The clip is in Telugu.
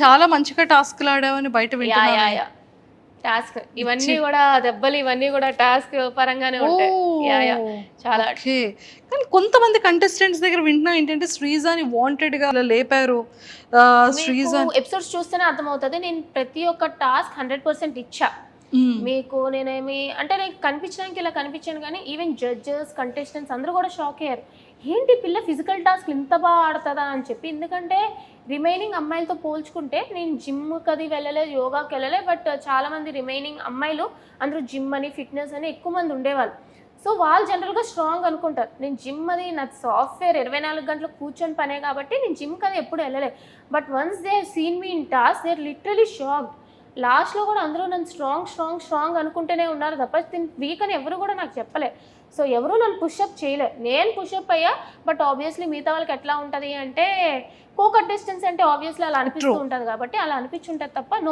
చాలా మంచిగా టాస్క్లు ఆడావని బయట వింటున్నాను టాస్క్. ఇవన్నీ కూడా దెబ్బలు ఇవన్నీ కూడా టాస్క్ పరంగానే ఉంటాయి. చాలా. కానీ కొంతమంది కంటెస్టెంట్స్ దగ్గర వింటున్నా ఏంటంటే శ్రీజాని వాంటెడ్గా అలా లేపారు. శ్రీజా ఎపిసోడ్స్ చూస్తేనే అర్థమవుతుంది. నేను ప్రతి ఒక్క టాస్క్ హండ్రెడ్ పర్సెంట్ ఇచ్చా. మీకు నేనేమి అంటే నేను కనిపించడానికి ఇలా కనిపించాను కానీ ఈవెన్ జడ్జెస్ కంటెస్టెంట్స్ అందరూ కూడా షాక్ అయ్యారు. ఏంటి పిల్ల ఫిజికల్ టాస్క్ ఇంత బాగా ఆడుతుందా అని చెప్పి. ఎందుకంటే రిమైనింగ్ అమ్మాయిలతో పోల్చుకుంటే నేను జిమ్కి అది వెళ్ళలేదు యోగాకి వెళ్ళలేదు బట్ చాలామంది రిమైనింగ్ అమ్మాయిలు అందరూ జిమ్ అని ఫిట్నెస్ అని ఎక్కువ మంది ఉండేవాళ్ళు. సో వాళ్ళు జనరల్గా స్ట్రాంగ్ అనుకుంటారు. నేను జిమ్ అది నా సాఫ్ట్వేర్ ఇరవై నాలుగు గంటలు కూర్చొని పనే కాబట్టి నేను జిమ్కి అది ఎప్పుడు వెళ్ళలేదు but once they seen me in task they literally shocked లాస్ట్లో కూడా అందరూ నన్ను స్ట్రాంగ్ స్ట్రాంగ్ స్ట్రాంగ్ అనుకుంటూనే ఉన్నారు తప్ప దీని వీక్ అని ఎవరు కూడా నాకు చెప్పలే. సో ఎవరు నన్ను పుషప్ చేయలే. నేను పుషప్ అయ్యా బట్ ఆబ్వియస్లీ మిగతా వాళ్ళకి ఎట్లా ఉంటుంది అంటే కో కంటెస్టెన్స్ అంటే ఆబ్వియస్లీ అలా అనిపిస్తూ. ఉంటుంది కాబట్టి అలా అనిపించుంటుంది తప్ప నో